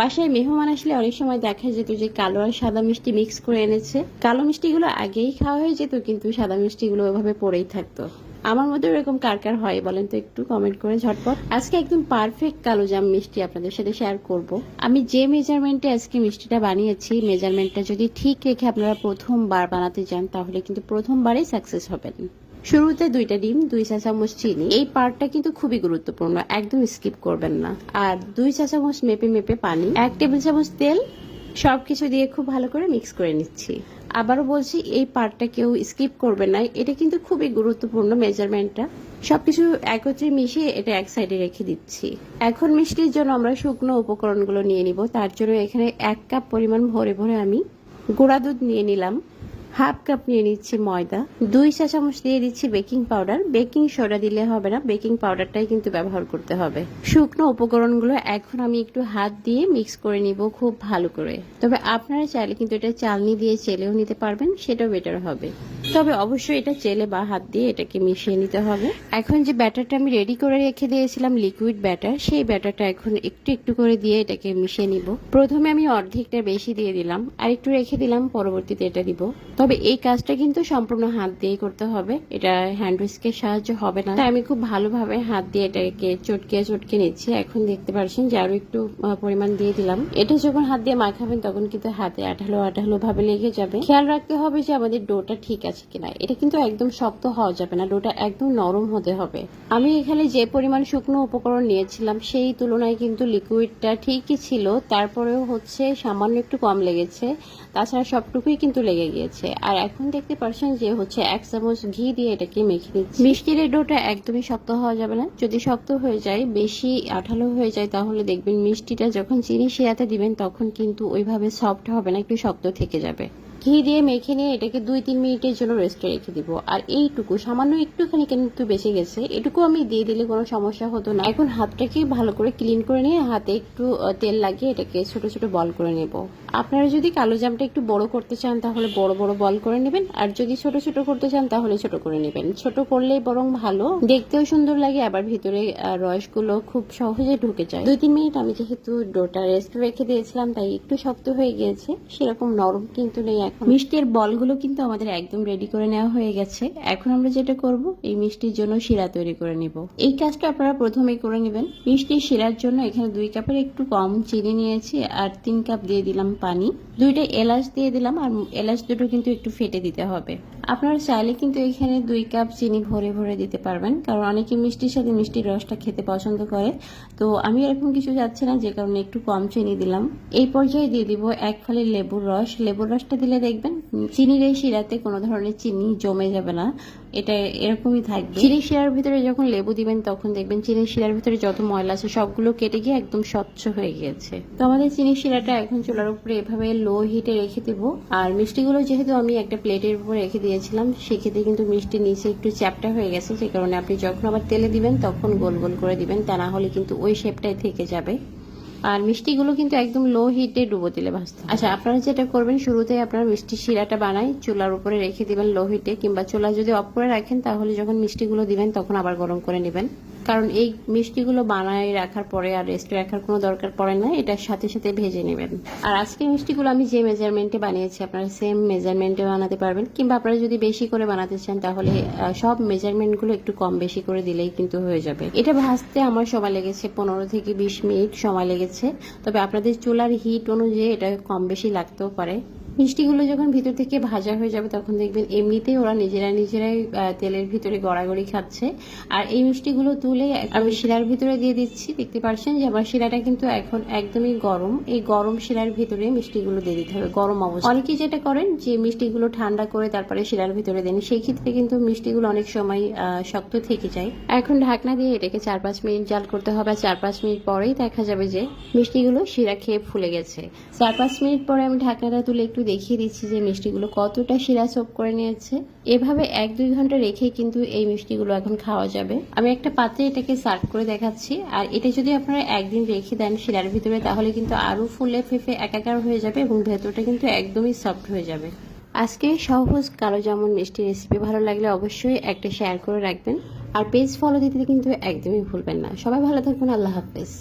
বাসায় মেহমান আসলে অনেক সময় দেখা যেত যে কালো আর সাদা মিষ্টি মিক্স করে এনেছে। কালো মিষ্টিগুলো আগেই খাওয়া হয়ে যেত, কিন্তু সাদা মিষ্টিগুলো ওইভাবে পড়েই থাকতো। আমার মধ্যে এরকম কার কার হয় বলেন তো একটু কমেন্ট করে ঝটপট। আজকে একদম পারফেক্ট কালো জাম মিষ্টি আপনাদের সাথে শেয়ার করব। আমি যে মেজারমেন্টে আজকে মিষ্টিটা বানিয়েছি মেজারমেন্টটা যদি ঠিক রেখে আপনারা প্রথমবার বানাতে যান তাহলে কিন্তু প্রথমবারেই সাকসেস হবেন। শুরুতে দুইটা ডিম, দুই চা চামচ চিনি। এই পার্টটা কিন্তু খুবই গুরুত্বপূর্ণ, একদম স্কিপ করবেন না। আর দুই চা চামচ মেপে মেপে পানি, এক টেবিল চামচ তেল, সবকিছু দিয়ে খুব ভালো করে মিক্স করে নিচ্ছি। আবারও বলছি, এই পার্টটা কেউ স্কিপ করবে না। এটা কিন্তু খুবই গুরুত্বপূর্ণ মেজারমেন্টটা। সবকিছু একত্রে মিশিয়ে এটা এক সাইডে রেখে দিচ্ছি। এখন মিষ্টির জন্য আমরা শুকনো উপকরণগুলো নিয়ে নিব। তার জন্য এখানে এক কাপ পরিমাণ ভরে ভরে আমি গুঁড়া দুধ নিয়ে নিলাম। হাফ কাপ নিয়ে নিচ্ছি ময়দা, দুই চা চামচ দিয়ে দিচ্ছি বেকিং পাউডার। বেকিং সোডা দিলে হবে না, বেকিং পাউডারটাই কিন্তু ব্যবহার করতে হবে। শুকনো উপকরণগুলো এখন আমি একটু হাত দিয়ে মিক্স করে নিব খুব ভালো করে। তবে আপনারা চাইলে কিন্তু এটা চালনি দিয়ে চেলেও নিতে পারবেন, সেটাও বেটার হবে। তবে অবশ্যই এটা চেলে বা হাত দিয়ে এটাকে মিশিয়ে নিতে হবে। এখন যে ব্যাটারটা আমি রেডি করে রেখে দিয়েছিলাম লিকুইড ব্যাটার সেই ব্যাটারটা এখন একটু একটু করে দিয়ে এটাকে মিশিয়ে নিব। প্রথমে আমি অর্ধেকটা বেশি দিয়ে দিলাম, আর একটু রেখে দিলাম, পরবর্তীতে এটা দিব। তবে এই কাজটা কিন্তু সম্পূর্ণ হাত দিয়ে করতে হবে, এটা হ্যান্ড উইস্কের সাহায্য হবে না। আমি খুব ভালোভাবে হাত দিয়ে এটাকে চটকে চটকে নিচ্ছি। এখন দেখতে পারছেন যে আরও একটু পরিমাণ দিয়ে দিলাম। এটা যখন হাত দিয়ে মাখাবেন তখন কিন্তু হাতে আঠালো আঠালো ভাবে লেগে যাবে। খেয়াল রাখতে হবে যে আমাদের ডোটা ঠিক আছে কিনা, এটা কিন্তু একদম শক্ত হওয়া যাবে না, ডোটা একদম নরম হতে হবে। আমি এখানে যে পরিমাণ শুকনো উপকরণ নিয়েছিলাম, সেই তুলনায় কিন্তু লিকুইডটা ঠিকই ছিল, তারপরেও হচ্ছে সামান্য একটু কম লেগেছে, তাছাড়া সবটুকুই কিন্তু লেগে গিয়েছে। আর এখন দেখতে পারছেন যে হচ্ছে এক চামচ ঘি দিয়ে এটাকে মেখে নিচ্ছি। মিষ্টির ডোটা একদমই শক্ত হওয়া যাবে না, যদি শক্ত হয়ে যায়, বেশি আঠালো হয়ে যায়, তাহলে দেখবেন মিষ্টিটা যখন চিনি শিরাতে দিবেন, তখন কিন্তু ওইভাবে সফট হবে না, একটু শক্ত থেকে যাবে। ঘি দিয়ে মেখে নিয়ে এটাকে দুই তিন মিনিটের জন্য রেস্টে রেখে দিব। আর এইটুকু, সামান্য একটুখানি কিন্তু বেঁচে গেছে, এটুকু আমি দিয়ে দিলে কোনো সমস্যা হতো না। এখন হাতটাকে ভালো করে ক্লিন করে নিয়ে হাতে একটু তেল লাগিয়ে এটাকে ছোট ছোট বল করে নেব। আপনারা যদি কালো জামটা একটু বড় করতে চান, তাহলে বড় বড় বল করে নেবেন। আর যদি ছোট ছোট করতে চান, তাহলে ছোট করে নেবেন। ছোট করলেই বরং ভালো। দেখতেও সুন্দর লাগে, আবার ভিতরে রসগুলো খুব সহজে ঢুকে যায়। দুই তিন মিনিট আমি যেহেতু ডোটা রেস্ট রেখে দিয়েছিলাম, তাই একটু শক্ত হয়ে গিয়েছে। সেরকম নরম কিন্তু নেই এখন। মিষ্টির বলগুলো কিন্তু আমাদের একদম রেডি করে নেওয়া হয়ে গেছে। এখন আমরা যেটা করব, এই মিষ্টির জন্য শিরা তৈরি করে নিব। এই কাজটা আপনারা প্রথমেই করে নেবেন। মিষ্টির শিরার জন্য এখানে দুই কাপের একটু কম চিনি নিয়েছি আর তিন কাপ দিয়ে দিলাম পানি। দুইটা এলাচ দিয়ে দিলাম আর এলাচ দুটো কিন্তু একটু ফেটে দিতে হবে। আপনারা চাইলে কিন্তু এখানে দুই কাপ চিনি ভরে ভরে দিতে পারবেন, কারণ অনেকে মিষ্টির সাথে মিষ্টির রসটা খেতে পছন্দ করে। তো আমি এরকম কিছু যাচ্ছে না, যে কারণে একটু কম চিনি দিলাম। এই পর্যায়ে দিয়ে দিব এক ফালি লেবুর রস। লেবুর রসটা দিলে দেখবেন? চিনির এই শিরাতে কোনো ধরনের চিনি জমে যাবে না। এটা এরকমই থাকবে। চিনি শিরার ভিতরে যখন লেবু দিবেন তখন দেখবেন চিনি শিরার ভিতরে যত ময়লা আছে সবগুলো কেটে গিয়ে একদম স্বচ্ছ হয়ে গিয়েছে। তো আমাদের চিনি শিরাটা এখন চুলার উপরে এভাবে লো হিটে রেখে দিব। আর মিষ্টিগুলো যেহেতু আমি একটা প্লেটের উপর রেখে দিয়েছিলাম সেক্ষেত্রে কিন্তু মিষ্টি নিচে একটু চ্যাপটা হয়ে গেছে। যে কারণে আপনি যখন আবার তেলে দিবেন তখন গোল গোল করে দিবেন। তা না হলে কিন্তু ওই শেপটাই থেকে যাবে। আর মিষ্টিগুলো কিন্তু একদম লো হিটে ডুবো দিলে ভাজতে আচ্ছা আপনারা যেটা করবেন শুরুতে আপনার মিষ্টি শিরাটা বানাই, চুলার উপরে রেখে দিবেন লো হিটে কিংবা চুলা যদি অফ করে রাখেন, তাহলে যখন মিষ্টিগুলো দিবেন, তখন আবার গরম করে নেবেন। কারণ এই মিষ্টিগুলো বানায় রাখার পরে আর রেস্টে রাখার কোনো দরকার পড়ে না, এটার সাথে সাথে ভেজে নেবেন। আর আজকে মিষ্টিগুলো আমি যে মেজারমেন্টে বানিয়েছি, আপনারা সেম মেজারমেন্টে বানাতে পারবেন। কিংবা আপনারা যদি বেশি করে বানাতে চান, তাহলে সব মেজারমেন্টগুলো একটু কম বেশি করে দিলেই কিন্তু হয়ে যাবে। এটা ভাজতে আমার সময় লেগেছে পনেরো থেকে বিশ মিনিট সময় লেগেছে। তবে আপনাদের চুলার হিট অনুযায়ী এটা কম বেশি লাগতেও পারে। মিষ্টিগুলো যখন ভিতর থেকে ভাজা হয়ে যাবে, তখন দেখবেন এমনিতেই ওরা নিজেরা নিজেরাই তেলের ভিতরে গড়াগড়ি খাচ্ছে। আর এই মিষ্টিগুলো তুলে আমি শিরার ভিতরে দিয়ে দিচ্ছি। দেখতে পাচ্ছেন যে আমার শিরাটা কিন্তু এখন একদমই গরম। এই গরম শিরার ভিতরে মিষ্টিগুলো দিয়ে দিতে হবে, গরম অবস্থা। অনেকেই যেটা করেন যে মিষ্টিগুলো ঠান্ডা করে তারপরে শিরার ভিতরে দেন। সেই ক্ষেত্রে কিন্তু মিষ্টিগুলো অনেক সময় শক্ত থেকে যায়। এখন ঢাকনা দিয়ে এটাকে চার পাঁচ মিনিট জাল করতে হবে। আর চার পাঁচ মিনিট পরেই দেখা যাবে যে মিষ্টিগুলো শিরা খেয়ে ফুলে গেছে। চার পাঁচ মিনিট পরে আমি ঢাকনাটা তুলে একটু দেখিয়ে দিচ্ছি যে মিষ্টিগুলো কতটা শিরা চোপ করে নিয়েছে। এভাবে এক দুই ঘণ্টা রেখে কিন্তু এই মিষ্টিগুলো এখন খাওয়া যাবে। আমি একটা পাত্রে এটাকে সার্ভ করে দেখাচ্ছি। আর এটা যদি আপনারা একদিন রেখে দেন শিরার ভিতরে, তাহলে কিন্তু আরও ফুলে ফেফে একাকার হয়ে যাবে এবং ভেতরটা কিন্তু একদমই সফট হয়ে যাবে। আজকে সহজ কালো জামুন মিষ্টি রেসিপি ভালো লাগলে অবশ্যই একটা শেয়ার করে রাখবেন। আর পেজ ফলো দিতে কিন্তু একদমই ভুলবেন না। সবাই ভালো থাকবেন, আল্লাহ হাফেজ।